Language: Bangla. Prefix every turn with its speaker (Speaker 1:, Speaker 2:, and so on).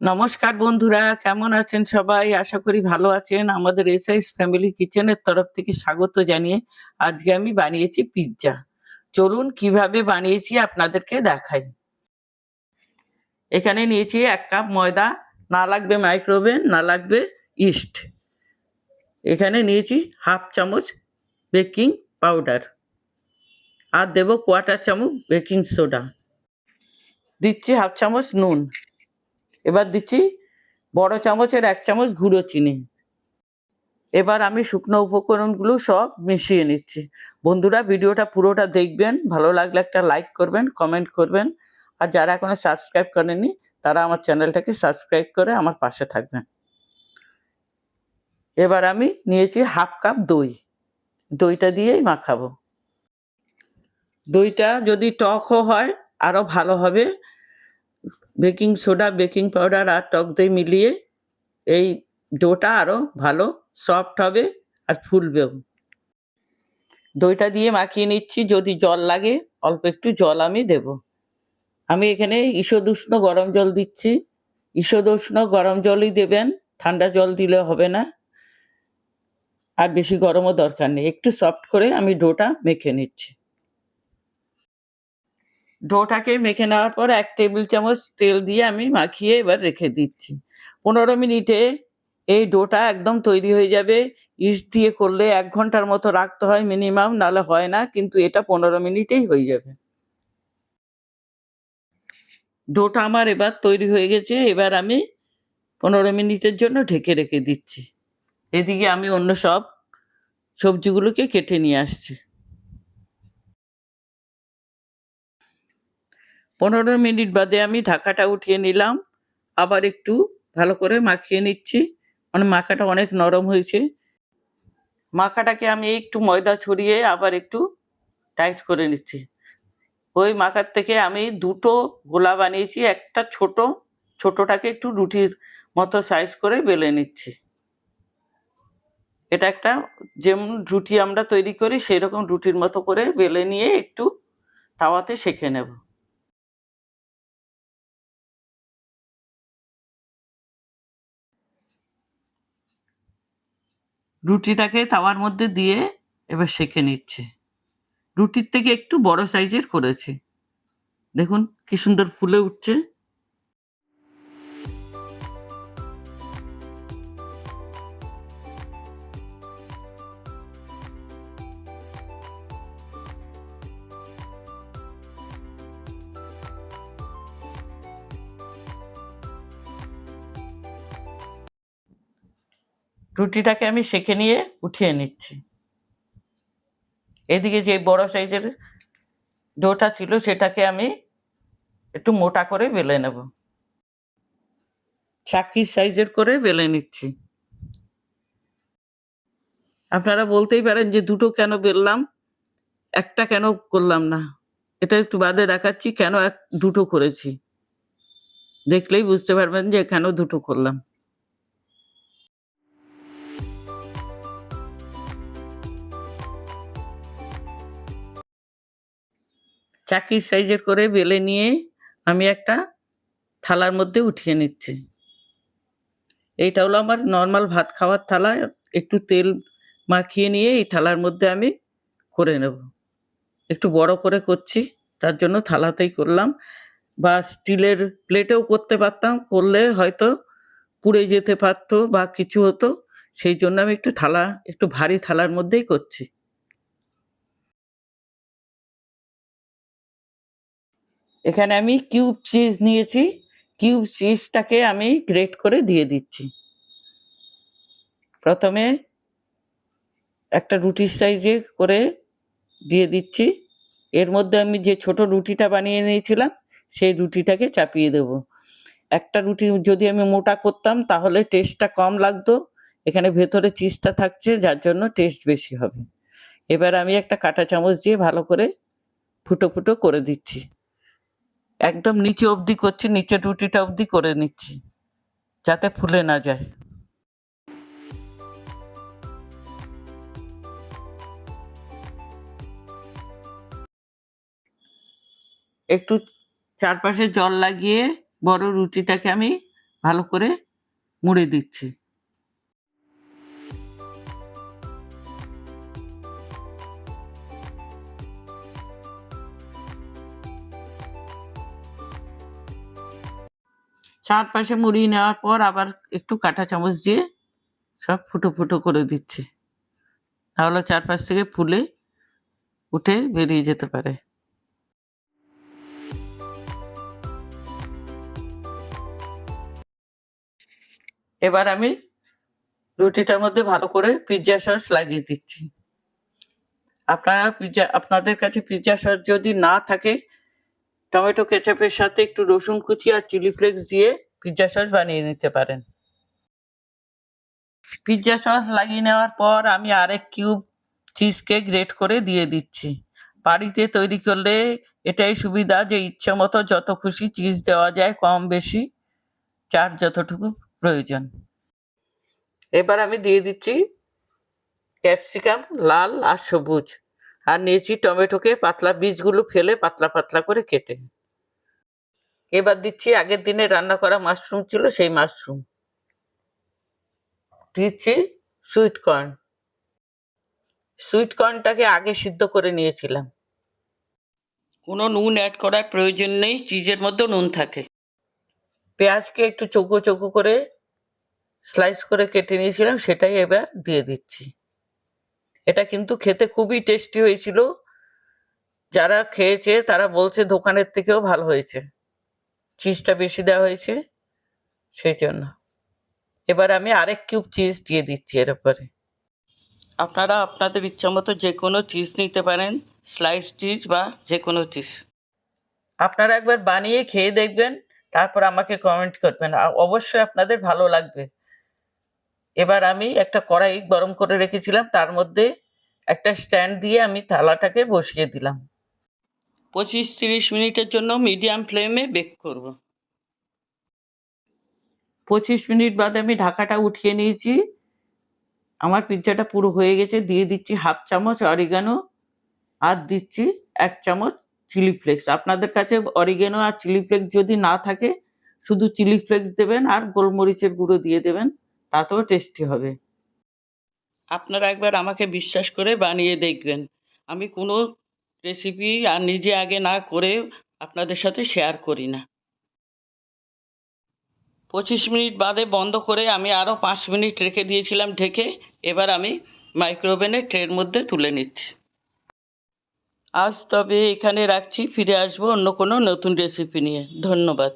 Speaker 1: নমস্কার বন্ধুরা, কেমন আছেন সবাই? আশা করি ভালো আছেন। আমাদের এসআইস ফ্যামিলি কিচেনের তরফ থেকে স্বাগত জানিয়ে আজকে আমি বানিয়েছি পিৎজা। চলুন কীভাবে বানিয়েছি আপনাদেরকে দেখাই। এখানে নিয়েছি এক কাপ ময়দা, না লাগবে মাইক্রোওভেন না লাগবে ইস্ট। এখানে নিয়েছি হাফ চামচ বেকিং পাউডার। আর দেবো কোয়াটার চামচ বেকিং সোডা। দিচ্ছি হাফ চামচ নুন। এবার দিচ্ছি বড় চামচের এক চামচ গুঁড়ো চিনি। এবার আমি শুকনো উপকরণগুলো সব মিশিয়ে নিচ্ছি। বন্ধুরা, ভিডিওটা পুরোটা দেখবেন, ভালো লাগলে একটা লাইক করবেন কমেন্ট করবেন। আর যারা এখনও সাবস্ক্রাইব করেনি তারা আমার চ্যানেলটাকে সাবস্ক্রাইব করে আমার পাশে থাকবেন। এবার আমি নিয়েছি হাফ কাপ দই। দইটা দিয়েই মাখাবো। দইটা যদি টকও হয় আরও ভালো হবে। বেকিং সোডা, বেকিং পাউডার আর টক দই মিলিয়ে এই ডোটা আরও ভালো, সফট হবে আর ফুলবেও। দইটা দিয়ে মাখিয়ে নিচ্ছি, যদি জল লাগে, অল্প একটু জল আমি দেব। আমি এখানে ঈষদুষ্ণ গরম জল দিচ্ছি। ঈষদুষ্ণ গরম জলই দেবেন, ঠান্ডা জল দিলে হবে না। আর বেশি গরমও দরকার নেই, একটু সফট করে আমি ডোটা মেখে নিচ্ছি। ডোটাকে মেখে নেওয়ার পর এক টেবিল চামচ তেল দিয়ে আমি মাখিয়ে এবার রেখে দিচ্ছি। পনেরো মিনিটে এই ডোটা একদম তৈরি হয়ে যাবে। ইস্ট দিয়ে করলে এক ঘণ্টার মতো রাখতে হয় মিনিমাম নালে হয় না, কিন্তু এটা পনেরো মিনিটেই হয়ে যাবে। ডোটা আমার এবার তৈরি হয়ে গেছে, এবার আমি পনেরো মিনিটের জন্য ঢেকে রেখে দিচ্ছি। এদিকে আমি অন্য সব সবজিগুলোকে কেটে নিয়ে আসছি। পনেরো মিনিট বাদে আমি ঢাকাটা উঠিয়ে নিলাম। আবার একটু ভালো করে মাখিয়ে নিচ্ছি। মানে মাখাটা অনেক নরম হয়েছে। মাখাটাকে আমি একটু ময়দা ছড়িয়ে আবার একটু টাইট করে নিচ্ছি। ওই মাখার থেকে আমি দুটো গোলা বানিয়েছি। একটা ছোট, ছোটটাকে একটু রুটির মতো সাইজ করে বেলে নিচ্ছি। এটা একটা যেমন রুটি আমরা তৈরি করি সেই রকম রুটির মতো করে বেলে নিয়ে একটু তাওয়াতে সেঁকে নেব। রুটিটাকে তাওয়ার মধ্যে দিয়ে এবার সেঁকে নিচ্ছে। রুটির থেকে একটু বড় সাইজের করেছে। দেখুন কি সুন্দর ফুলে উঠছে। রুটিটাকে আমি সেঁকে নিয়ে উঠিয়ে নিচ্ছি। এদিকে যে বড় সাইজের ডোটা ছিল সেটাকে আমি একটু মোটা করে বেলে নেব। চাকির সাইজের করে বেলে নিচ্ছি। আপনারা বলতেই পারেন যে দুটো কেন বেললাম, একটা কেন করলাম না। এটা একটু বাদে দেখাচ্ছি কেন এক দুটো করেছি। দেখলেই বুঝতে পারবেন যে কেন দুটো করলাম। চাকির সাইজের করে বেলে নিয়ে আমি একটা থালার মধ্যে উঠিয়ে নিচ্ছি। এইটা হলো আমার নর্মাল ভাত খাওয়ার থালা। একটু তেল মাখিয়ে নিয়ে এই থালার মধ্যে আমি করে নেব। একটু বড় করে করছি, তার জন্য থালাতেই করলাম। বা স্টিলের প্লেটেও করতে পারতাম, করলে হয়তো পুড়ে যেতে পারতো বা কিছু হতো। সেই জন্য আমি একটু থালা, একটু ভারী থালার মধ্যেই করছি। এখানে আমি কিউব চিজ নিয়েছি। কিউব চিজটাকে আমি গ্রেট করে দিয়ে দিচ্ছি। প্রথমে একটা রুটির সাইজে করে দিয়ে দিচ্ছি। এর মধ্যে আমি যে ছোট রুটিটা বানিয়ে নিয়েছিলাম, সেই রুটিটাকে চাপিয়ে দেব। একটা রুটি যদি আমি মোটা করতাম, তাহলে টেস্টটা কম লাগতো। এখানে ভেতরে চিজটা থাকছে, যার জন্য টেস্ট বেশি হবে। এবার আমি একটা কাঁটা চামচ দিয়ে ভালো করে ফুটো ফুটো করে দিচ্ছি। একদম নিচে অবধি করছি, নিচে রুটিটা অবধি করে নিচ্ছি, যাতে ফুলে না যায়। একটু চারপাশে জল লাগিয়ে বড় রুটিটাকে আমি ভালো করে মুড়ে দিচ্ছি। চারপাশে মুড়িয়ে নেওয়ার পর আবার একটু কাঁটা চামচ দিয়ে সব ফুটো ফুটো করে দিচ্ছি। তাহলে চারপাশ থেকে ফুলে উঠে বেরিয়ে যেতে পারে। এবার আমি রুটিটার মধ্যে ভালো করে পিৎজা সস লাগিয়ে দিচ্ছি। আপনারা পিৎজা আপনাদের কাছে পিৎজা সস যদি না থাকে টমেটো কেচাপের সাথে একটু রসুন কুচি আর চিলি ফ্লেক্স দিয়ে পিৎজা সস বানিয়ে নিতে পারেন। পিৎজা সস লাগিয়ে নেওয়ার পর আমি আরেক কিউব চিজকে গ্রেট করে দিয়ে দিচ্ছি। বাড়িতে তৈরি করলে এটাই সুবিধা যে ইচ্ছে মতো যত খুশি চিজ দেওয়া যায় কম বেশি চার যতটুকু প্রয়োজন। এবার আমি দিয়ে দিচ্ছি ক্যাপসিকাম, লাল আর সবুজ। আর নিয়েছি টমেটোকে, পাতলা বীজগুলো ফেলে পাতলা পাতলা করে কেটে। এবার দিচ্ছি আগের দিনে রান্না করা মাশরুম ছিল সেই মাশরুম। দিচ্ছি সুইট কর্ন সুইট কর্নটাকে আগে সিদ্ধ করে নিয়েছিলাম। কোনো নুন অ্যাড করার প্রয়োজন নেই চিজের মধ্যে নুন থাকে। পেঁয়াজকে একটু চৌকো চৌকো করে স্লাইস করে কেটে নিয়েছিলাম, সেটাই এবার দিয়ে দিচ্ছি। এটা কিন্তু খেতে খুবই টেস্টি হয়েছিল। যারা খেয়েছে, তারা বলছে দোকানের থেকেও ভালো হয়েছে। চিজটা বেশি দেওয়া হয়েছে, সেই জন্য। এবার আমি আরেক কিউব চিজ দিয়ে দিচ্ছি এর উপরে। আপনারা আপনাদের ইচ্ছা মতো যে কোনো চিজ নিতে পারেন স্লাইস চিজ বা যে কোনো চিজ আপনারা একবার বানিয়ে খেয়ে দেখবেন, তারপর আমাকে কমেন্ট করবেন। অবশ্যই আপনাদের ভালো লাগবে। এবার আমি একটা কড়াই গরম করে রেখেছিলাম তার মধ্যে একটা স্ট্যান্ড দিয়ে আমি থালাটাকে বসিয়ে দিলাম। পঁচিশ তিরিশ মিনিটের জন্য মিডিয়াম ফ্লেমে বেক করব। পঁচিশ মিনিট বাদে আমি ঢাকাটা উঠিয়ে নিয়েছি। আমার পিৎজাটা পুরো হয়ে গেছে দিয়ে দিচ্ছি হাফ চামচ অরিগানো আর দিচ্ছি এক চামচ চিলি ফ্লেক্স। আপনাদের কাছে অরিগেনো আর চিলি ফ্লেক্স যদি না থাকে শুধু চিলি ফ্লেক্স দেবেন আর গোলমরিচের গুঁড়ো দিয়ে দেবেন। তাতেও টেস্টি হবে। আপনারা একবার আমাকে বিশ্বাস করে বানিয়ে দেখবেন। আমি কোনো রেসিপি আর নিজে আগে না করে আপনাদের সাথে শেয়ার করি না। পঁচিশ মিনিট বাদে বন্ধ করে আমি আরও পাঁচ মিনিট রেখে দিয়েছিলাম ঢেকে, এবার আমি মাইক্রোওভেনের ট্রের মধ্যে তুলে নিচ্ছি। আজ তবে এখানে রাখছি, ফিরে আসব অন্য কোনো নতুন রেসিপি নিয়ে। ধন্যবাদ।